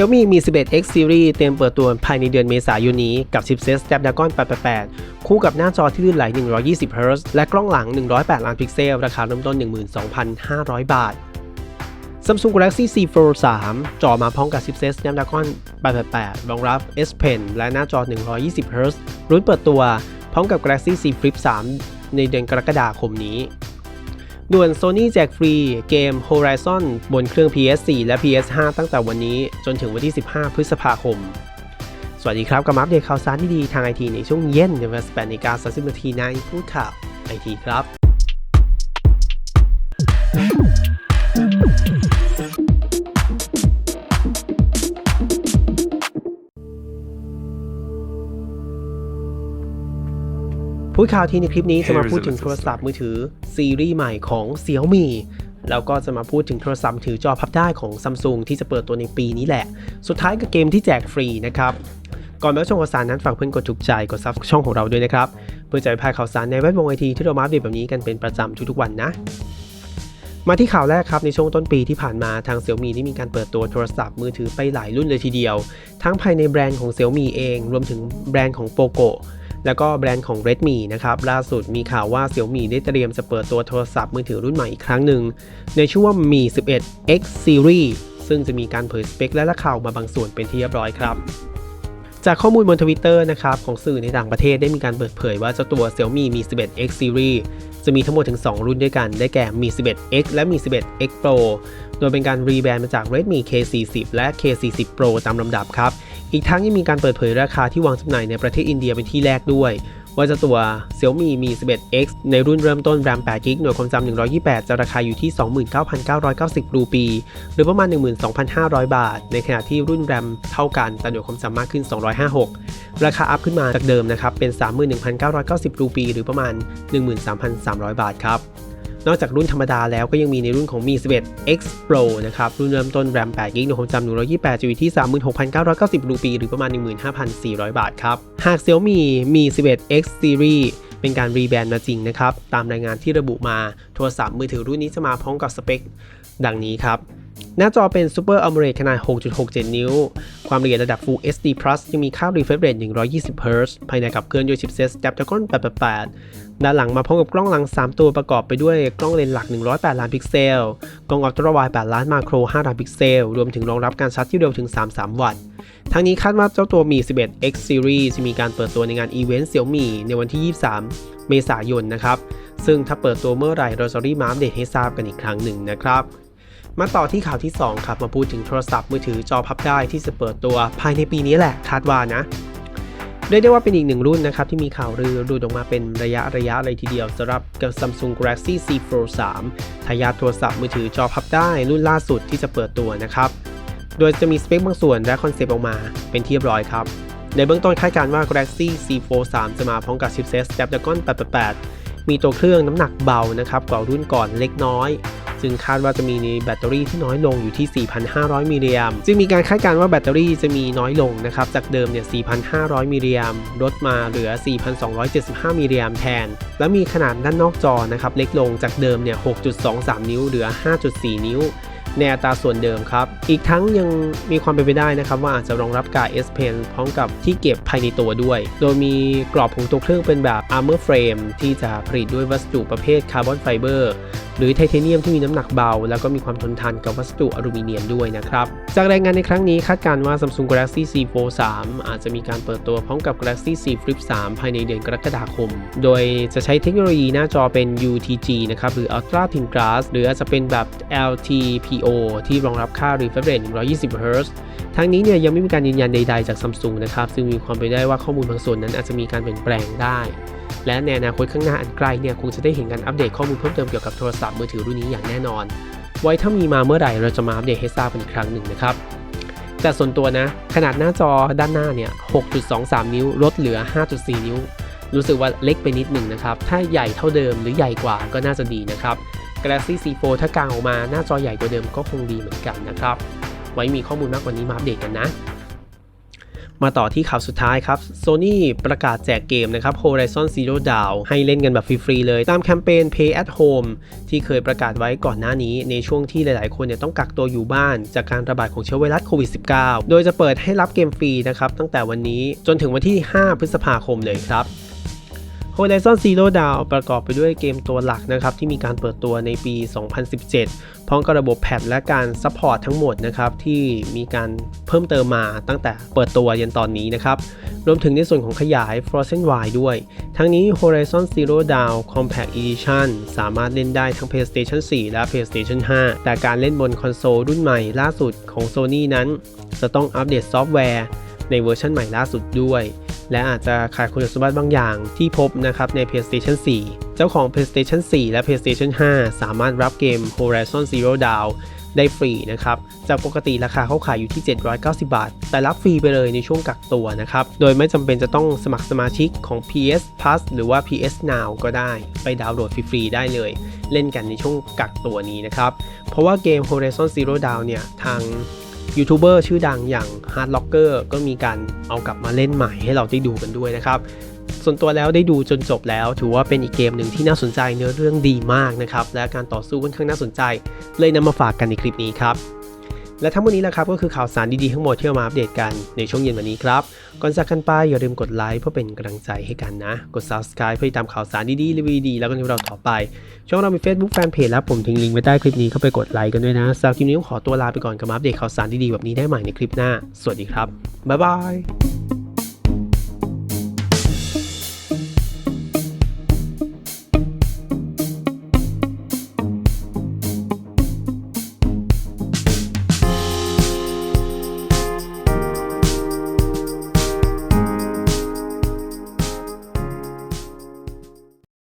Xiaomi Mi 11X Series เตรียมเปิดตัวภายในเดือนเมษายนนี้กับชิปเซต Snapdragon 888 คู่กับหน้าจอที่ลื่นไหล 120 Hz และกล้องหลัง 108 ล้านพิกเซล ราคาเริ่มต้น 12,500 บาท Samsung Galaxy Z Fold 3 จอมาพร้อมกับชิปเซต Snapdragon 888 รองรับ S Pen และหน้าจอ 120 Hz รุ่นเปิดตัวพร้อมกับ Galaxy Z Flip 3 ในเดือนกรกฎาคมนี้ ด่วน Sony แจกฟรีเกม Horizon บนเครื่อง PS4 และ PS5 ตั้งแต่วันนี้จนถึงวันที่ 15 พฤษภาคม สวัสดีครับกับมาอัปเดตข่าวสารดีๆทางไอทีในช่วงเย็นในเวลา18นาฬิกา30นาทีในพูดข่าวไอทีครับ พูดข่าวที่ในคลิปนี้จะมาพูดถึงโทรศัพท์มือถือซีรีส์ใหม่ของ Xiaomi แล้วก็จะมาพูดถึงโทรศัพท์มือถือจอพับได้ของ Samsung ที่จะเปิดตัวในปีนี้แหละ สุดท้ายกับเกมที่แจกฟรีนะครับก่อนไปรับชมข่าวสารนั้นฝากเพื่อนกดถูกใจกดซับช่องของเราด้วยนะครับ เพื่อจะไปพลาดข่าวสารในแวดวงไอทีที่เรามาอัปเดตแบบนี้กันเป็นประจำทุกๆวันนะ มาที่ข่าวแรกครับในช่วงต้นปีที่ผ่านมาทาง Xiaomi ได้มีการเปิดตัวโทรศัพท์มือถือไปหลายรุ่นเลยทีเดียว ทั้งภายในแบรนด์ของ Xiaomi เอง รวมถึงแบรนด์ของ Poco แล้วก็แบรนด์ของ Redmi นะครับล่าสุดมีข่าวว่า Xiaomi ได้เตรียมจะเปิดตัวโทรศัพท์มือถือรุ่นใหม่อีกครั้งหนึ่ง ในชื่อว่า Mi 11 X Series ซึ่งจะมีการเผยสเปคและราคามาบางส่วนเป็นที่เรียบร้อยครับจากข้อมูลบนทวิตเตอร์นะครับของสื่อในต่างประเทศได้มีการเปิดเผยว่าเจ้าตัว Xiaomi Mi 11 X Series จะมีทั้งหมดถึง 2 รุ่นด้วยกัน ได้แก่ Mi 11 X และ Mi 11 X Pro โดยเป็นการรีแบรนด์มาจาก Redmi K40 และ K40 Pro ตามลำดับครับ อีกทั้งยังมีการเปิดเผยราคาที่วางจำหน่ายในประเทศอินเดียเป็นที่แรกด้วย ว่าจ้าตัว Xiaomi Mi 11X ในรุ่นเริ่มต้น RAM 8 g b หน่วยความจำ128 จะราคาอยู่ที่ 29,990 รูปี หรือประมาณ 12,500 บาท ในขณะที่รุ่น RAM เท่ากัน แต่หน่วยความจำมากขึ้น 256 ราคาอัพขึ้นมาจากเดิมนะครับ เป็น 31,990 รูปี หรือประมาณ 13,300 บาทครับ นอกจากรุ่นธรรมดาแล้วก็ยังมีในรุ่นของ Mi 11 X Pro นะครับ รุ่นเริ่มต้น RAM 8 g b หน่วยความจำ128 g b ที่ 36,990รูปีหรือประมาณ 15,400 บาทครับ หาก Xiaomi Mi 11 X Series เป็นการรีแบรนด์มาจริงนะครับ ตามรายงานที่ระบุมา โทรศัพท์มือถือรุ่นนี้จะมาพร้อมกับสเปค ดังนี้ครับ หน้าจอเป็น Super AMOLED ขนาด 6.67 นิ้ว ความละเอียดระดับ Full HD Plus ยังมีค่า refresh rate 120 Hz ภายในขับเคลื่อนด้วยชิปเซต Snapdragon 888 ด้านหลังมาพร้อมกับกล้องหลัง 3 ตัวประกอบไปด้วยกล้องเลนส์หลัก 108 ล้านพิกเซล กล้องอัลตร้าไวด์8ล้านมาโคร 5 ล้านพิกเซล รวมถึงรองรับการชาร์จที่เร็วถึง 33 วัตต์ทั้งนี้คาดว่าเจ้าตัวมี 11X Series จะมีการเปิดตัวในงานอีเวนต์ Xiaomi ในวันที่ 23 เมษายนนะครับ ซึ่งถ้าเปิดตัวเมื่อไหร่เราจะรีบมาอัปเดตให้ทราบกันอีกครั้งหนึ่งนะครับ มาต่อที่ข่าวที่ 2 ครับ มาพูดถึงโทรศัพท์มือถือจอพับได้ที่จะเปิดตัวภายในปีนี้แหละคาดว่านะเรียกได้ว่าเป็นอีกหนึ่งรุ่นนะครับ ที่มีข่าวลือรูดออกมาเป็นระยะระยะเลยทีเดียวสำหรับกับ Samsung Galaxy Z Fold 3ทายาทโทรศัพท์มือถือจอพับได้รุ่นล่าสุดที่จะเปิดตัวนะครับ โดยจะมีสเปคบางส่วนและคอนเซปต์ออกมาเป็นที่เรียบร้อยครับ ในเบื้องต้นคาดการณ์ว่า Galaxy Z Fold 3จะมาพร้อมกับชิปเซต Snapdragon 888 มีตัวเครื่องน้ำหนักเบานะครับกว่ารุ่นก่อนเล็กน้อย ซึ่งคาดว่าจะมีในแบตเตอรี่ที่น้อยลงอยู่ที่ 4,500 มิลลิแอมจึงมีการคาดการณ์ว่าแบตเตอรี่จะมีน้อยลงนะครับ จากเดิมเนี่ย 4,500 มิลลิแอมลดมาเหลือ 4,275 มิลลิแอมแทน และมีขนาดด้านนอกจอนะครับเล็กลงจากเดิมเนี่ย 6.23 นิ้วเหลือ 5.4 นิ้วในอัตราส่วนเดิมครับ อีกทั้งยังมีความเป็นไปได้นะครับ ว่าอาจจะรองรับการ S Pen พร้อมกับที่เก็บภายในตัวด้วย โดยมีกรอบของตัวเครื่องเป็นแบบ Armor Frame ที่จะผลิตด้วยวัสดุประเภทคาร์บอนไฟเบอร์หรือไทเทเนียมที่มีน้ำหนักเบา แล้วก็มีความทนทานกับวัสดุอลูมิเนียมด้วยนะครับ จากรายงานในครั้งนี้คาดการณ์ว่า Samsung Galaxy Z Fold 3 อาจจะมีการเปิดตัวพร้อมกับ Galaxy Z Flip 3 ภายในเดือนกรกฎาคม โดยจะใช้เทคโนโลยีหน้าจอเป็น UTG นะครับหรือ Ultra Thin Glass หรืออาจจะเป็นแบบ LTPO ที่รองรับค่า refresh rate 120 Hz ทั้งนี้เนี่ยยังไม่มีการยืนยันใดๆจาก Samsung นะครับซึ่งมีความเป็นได้ว่าข้อมูลบางส่วนนั้นอาจจะมีการเปลี่ยนแปลงได้ และในอนาคตข้างหน้าอันไกลเนี่ยคงจะได้เห็นการอัปเดตข้อมูลเพิ่มเติมเกี่ยวกับโทรศัพท์มือถือรุ่นนี้อย่างแน่นอน ไว้ถ้ามีมาเมื่อไหร่เราจะมาอัปเดตให้ทราบกันอีกครั้งหนึ่งนะครับแต่ส่วนตัวนะ ขนาดหน้าจอด้านหน้าเนี่ย 6.23 นิ้ว ลดเหลือ 5.4 นิ้ว รู้สึกว่าเล็กไปนิดหนึ่งนะครับ ถ้าใหญ่เท่าเดิมหรือใหญ่กว่าก็น่าจะดีนะครับ Galaxy Z Fold ถ้ากางออกมาหน้าจอใหญ่กว่าเดิมก็คงดีเหมือนกันนะครับ ไว้มีข้อมูลมากกว่านี้มาอัปเดตกันนะ มาต่อที่ข่าวสุดท้ายครับ Sony ประกาศแจกเกมนะครับ Horizon Zero Dawn ให้เล่นกันแบบฟรีๆเลย ตามแคมเปญ Pay at Home ที่เคยประกาศไว้ก่อนหน้านี้ ในช่วงที่หลายๆ คนเนี่ยต้องกักตัวอยู่บ้าน จากการระบาดของเชื้อไวรัสโควิด -19 โดยจะเปิดให้รับเกมฟรีนะครับตั้งแต่วันนี้จนถึงวันที่ 5 พฤษภาคมเลยครับ Horizon Zero Dawn ประกอบไปด้วยเกมตัวหลักนะครับที่มีการเปิดตัวในปี 2017 พร้อมกับระบบแพทและการซัพพอร์ตทั้งหมดนะครับที่มีการเพิ่มเติมมาตั้งแต่เปิดตัวยันตอนนี้นะครับ รวมถึงในส่วนของขยาย Frozen Y ด้วย ทั้งนี้ Horizon Zero Dawn Compact Edition สามารถเล่นได้ทั้ง PlayStation 4 และ PlayStation 5 แต่การเล่นบนคอนโซลรุ่นใหม่ล่าสุดของ Sony นั้น จะต้องอัปเดตซอฟต์แวร์ในเวอร์ชันใหม่ล่าสุดด้วย และอาจจะขาดคุณสมบัติบางอย่างที่พบนะครับใน PlayStation 4 เจ้าของ PlayStation 4 และ PlayStation 5 สามารถรับเกม Horizon Zero Dawn ได้ฟรีนะครับ จากปกติราคาเขาขายอยู่ที่ 790 บาท แต่รับฟรีไปเลยในช่วงกักตัวนะครับ โดยไม่จำเป็นจะต้องสมัครสมาชิกของ PS Plus หรือว่า PS Now ก็ได้ ไปดาวน์โหลดฟรีๆได้เลย เล่นกันในช่วงกักตัวนี้นะครับ เพราะว่าเกม Horizon Zero Dawn เนี่ย ทาง ยูทูบเบอร์ชื่อดังอย่าง Hard Locker ก็มีการเอากลับมาเล่นใหม่ให้เราได้ดูกันด้วยนะครับ ส่วนตัวแล้วได้ดูจนจบแล้ว ถือว่าเป็นอีกเกมหนึ่งที่น่าสนใจเนื้อเรื่องดีมากนะครับ และการต่อสู้ค่อนข้างน่าสนใจ เลยนำมาฝากกันในคลิปนี้ครับ และทั้งหมดนี้แหละครับก็คือข่าวสารดีๆทั้งหมดที่เอามาอัปเดตกันในช่วงเย็นวันนี้ครับ ก่อนจากกันไปอย่าลืมกดไลค์เพื่อเป็นกำลังใจให้กันนะ กด subscribe เพื่อติดตามข่าวสารดีๆรีวิวดีแล้วก็ในเราต่อไป ช่องเรามี Facebook Fanpage แล้วผมทิ้งลิงก์ไว้ใต้คลิปนี้เข้าไปกดไลค์กันด้วยนะสำหรับคลิปนี้ต้องขอตัวลาไปก่อนกับมาอัปเดตข่าวสารดีๆแบบนี้ได้ใหม่ในคลิปหน้า สวัสดีครับบ๊ายบาย